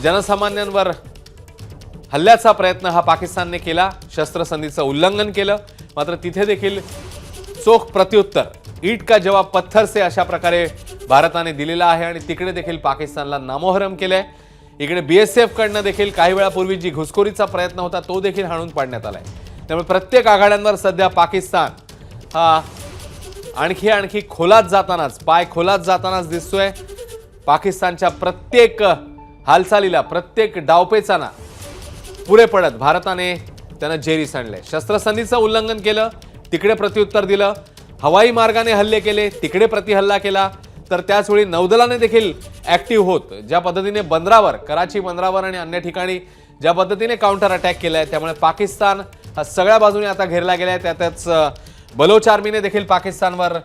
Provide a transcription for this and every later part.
जनसामान्यांवर हल्ल्याचा प्रयत्न हा पाकिस्तानने केला शस्त्रसंधीचं उल्लंघन केलं. मात्र तिथे देखील चोख प्रत्युत्तर ईट का जवाब पत्थर से अशा प्रकारे भारताने दिलेला आहे आणि तिकडे देखील पाकिस्तानला नामोहरम आहे इकडे बी एस एफकडनं देखील काही वेळापूर्वी जी घुसखोरीचा प्रयत्न होता तो देखील हाणून पाडण्यात आला आहे त्यामुळे प्रत्येक आघाड्यांवर सध्या पाकिस्तान हा आणखी आणखी खोलात जातानाच पाय खोलात जातानाच दिसतोय. पाकिस्तानच्या प्रत्येक हालचालीला प्रत्येक डावपेचाना पुढे पडत. भारताने त्यांना जेरी सांडले. शस्त्रसंधीचं उल्लंघन केलं तिकडे प्रत्युत्तर दिलं हवाई मार्गाने हल्ले केले तिकडे प्रतिहल्ला केला तर त्याचवेळी नौदलाने देखील ॲक्टिव्ह होत. ज्या पद्धतीने बंदरावर कराची बंदरावर आणि अन्य ठिकाणी ज्या पद्धतीने काउंटर अटॅक केलाय त्यामुळे पाकिस्तान हा सगळ्या बाजूने आता घेरला गेलाय. त्यातच बलोच आर्मीने देखील पाकिस्तानवर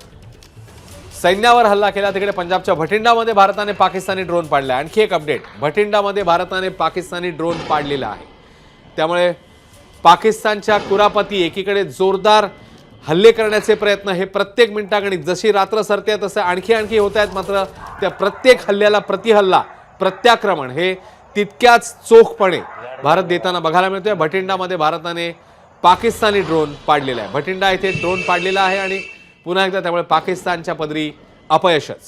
सैन्यावर हल्ला केला. तिकडे पंजाबच्या भटिंडामध्ये भारताने पाकिस्तानी ड्रोन पाडला आणखी एक अपडेट भटिंडामध्ये भारताने पाकिस्तानी ड्रोन पाडलेला आहे. त्यामुळे पाकिस्तानच्या कुरापती एकीकडे जोरदार हल्ले करण्याचे प्रयत्न हे प्रत्येक मिनिटागणिक जशी रात्र सरते तसं आणखी आणखी होत आहेत. मात्र त्या प्रत्येक हल्ल्याला प्रतिहल्ला प्रत्याक्रमण हे तितक्याच चोखपणे भारत देताना बघायला मिळतोय. भटिंडामध्ये भारताने पाकिस्तानी ड्रोन पाडलेला आहे. भटिंडा येथे ड्रोन पाडलेला आहे आणि पुन्हा एकदा त्यामुळे पाकिस्तानच्या पदरी अपयशच.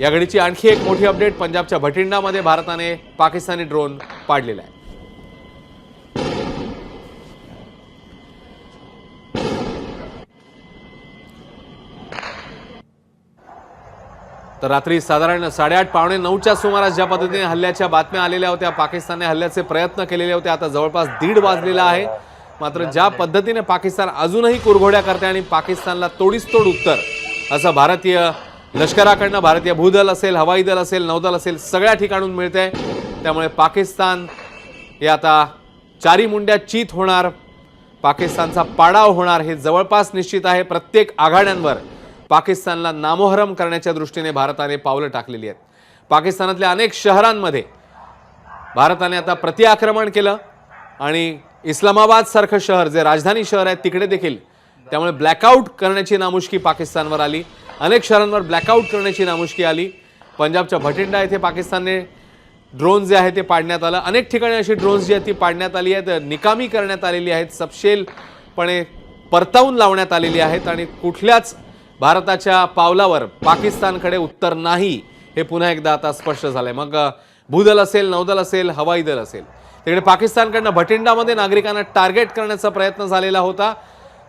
या घडीची आणखी एक मोठी अपडेट पंजाबच्या भटिंडामध्ये भारताने पाकिस्तानी ड्रोन पाडलेला आहे. तर रात्री साधारण साडेआठ पावणे नऊच्या सुमारास ज्या पद्धतीने हल्ल्याच्या बातम्या आलेल्या होत्या पाकिस्तानने हल्ल्याचे प्रयत्न केलेले होते आता जवळपास दीड वाजलेला आहे. मात्र ज्या पद्धतीने पाकिस्तान अजूनही कुरघोड्या करते आणि पाकिस्तानला तोडीस तोड उत्तर असं भारतीय लष्कराकडनं भारतीय भूदल असेल हवाई दल असेल नौदल असेल सगळ्या ठिकाणून मिळते. त्यामुळे पाकिस्तान हे आता चारी मुंड्या चित होणार पाकिस्तानचा पाडाव होणार हे जवळपास निश्चित आहे. प्रत्येक आघाड्यांवर पाकिस्तानला नामोहरम करण्याच्या दृष्टीने भारताने पावलं टाकलेली आहेत. पाकिस्तानातल्या अनेक शहरांमध्ये भारताने आता प्रतिआक्रमण केलं आणि इस्लामाबाद सारखं शहर जे राजधानी शहर आहे तिकडे देखील. त्यामुळे ब्लॅकआउट करण्याची नामुष्की पाकिस्तानवर आली. अनेक शहरांवर ब्लॅकआउट करण्याची नामुष्की आली. पंजाबच्या भटिंडा येथे पाकिस्तानने ड्रोन जे आहे ते पाडण्यात आलं. अनेक ठिकाणी अशी ड्रोन्स जी आहेत ती पाडण्यात आली आहेत. निकामी करण्यात आलेली आहेत. सपशेलपणे परतावून लावण्यात आलेली आहेत. आणि कुठल्याच भारताच्या पावलावर पाकिस्तानकडे उत्तर नाही हे पुन्हा एकदा आता स्पष्ट झालं आहे मग भूदल असेल नौदल असेल हवाई दल असेल. तिकडे पाकिस्तानकडनं भटिंडामध्ये नागरिकांना टार्गेट करण्याचा प्रयत्न झालेला होता.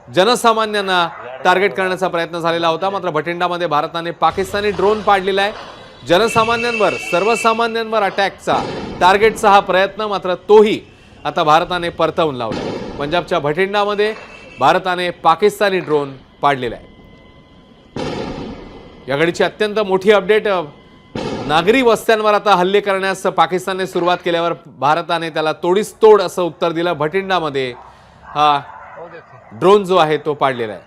जनसामान्यांना टार्गेट करण्याचा प्रयत्न झालेला होता. मात्र भटिंडामध्ये भारताने पाकिस्तानी ड्रोन पाडलेला आहे. जनसामान्यांवर सर्वसामान्यांवर अटॅकचा टार्गेटचा हा प्रयत्न मात्र तोही आता भारताने परतवून लावला पंजाबच्या भटिंडामध्ये भारताने पाकिस्तानी ड्रोन पाडलेला आहे. या घडीची अत्यंत मोठी अपडेट नागरी वस्त्यांवर आता हल्ले करण्यास पाकिस्तानने सुरुवात केल्यावर भारताने त्याला तोडीस तोड असं उत्तर दिलं. भटिंडामध्ये हा ड्रोन जो आहे तो पाडलेला आहे.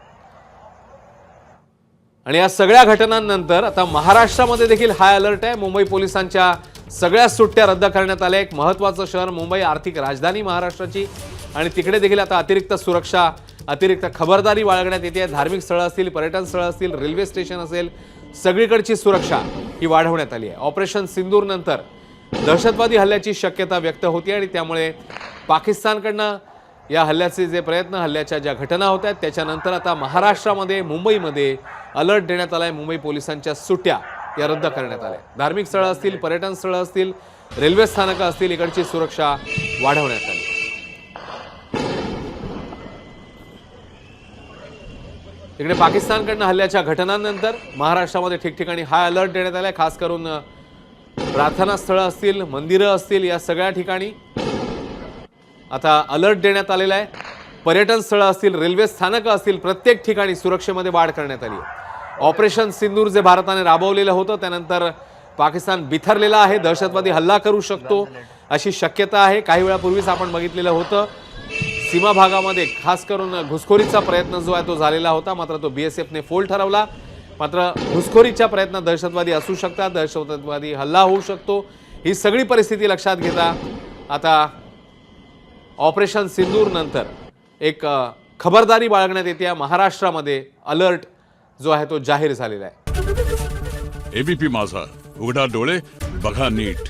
आणि या सगळ्या घटनांनंतर आता महाराष्ट्रामध्ये देखील हाय अलर्ट आहे. मुंबई पोलिसांच्या सगळ्या सुट्ट्या रद्द करण्यात आल्या. एक महत्त्वाचं शहर मुंबई आर्थिक राजधानी महाराष्ट्राची. आणि तिकडे देखील आता अतिरिक्त सुरक्षा अतिरिक्त खबरदारी बाळगण्यात येते. धार्मिक स्थळं असतील पर्यटन स्थळं असतील रेल्वे स्टेशन असेल सगळीकडची सुरक्षा ही वाढवण्यात आली आहे. ऑपरेशन सिंदूरनंतर दहशतवादी हल्ल्याची शक्यता व्यक्त होती आणि त्यामुळे पाकिस्तानकडनं या हल्ल्याचे जे प्रयत्न हल्ल्याच्या ज्या घटना होत्या त्याच्यानंतर आता महाराष्ट्रामध्ये मुंबईमध्ये अलर्ट देण्यात आला आहे मुंबई पोलिसांच्या सुट्ट्या या रद्द करण्यात आल्या. धार्मिक स्थळं असतील पर्यटन स्थळं असतील रेल्वे स्थानकं असतील इकडची सुरक्षा वाढवण्यात आली. तिकडे पाकिस्तानकडनं हल्ल्याच्या घटनांनंतर महाराष्ट्रामध्ये ठिकठिकाणी हाय अलर्ट देण्यात आलाय. खास करून प्रार्थना स्थळं असतील मंदिरं असतील या सगळ्या ठिकाणी आता अलर्ट देण्यात आलेला आहे. पर्यटन स्थळं असतील रेल्वे स्थानकं असतील प्रत्येक ठिकाणी सुरक्षेमध्ये वाढ करण्यात आली ऑपरेशन सिंदूर जे भारताने राबवलेलं होतं त्यानंतर पाकिस्तान बिथरलेला आहे. दहशतवादी हल्ला करू शकतो अशी शक्यता आहे. काही वेळापूर्वीच आपण बघितलेलं होतं. सीमा भागामध्ये खास करून घुसखोरीचा प्रयत्न जो आहे तो झालेला होता मात्र तो बी एस एफने फोल ठरवला. मात्र घुसखोरीच्या प्रयत्न दहशतवादी असू शकतात दहशतवादी हल्ला होऊ शकतो. ही सगळी परिस्थिती लक्षात घेता आता ऑपरेशन सिंदूर नंतर एक खबरदारी बाळगण्यात येते महाराष्ट्रामध्ये अलर्ट जो आहे तो जाहीर झालेला आहे. एबीपी माझा उघडा डोळे बघा नीट.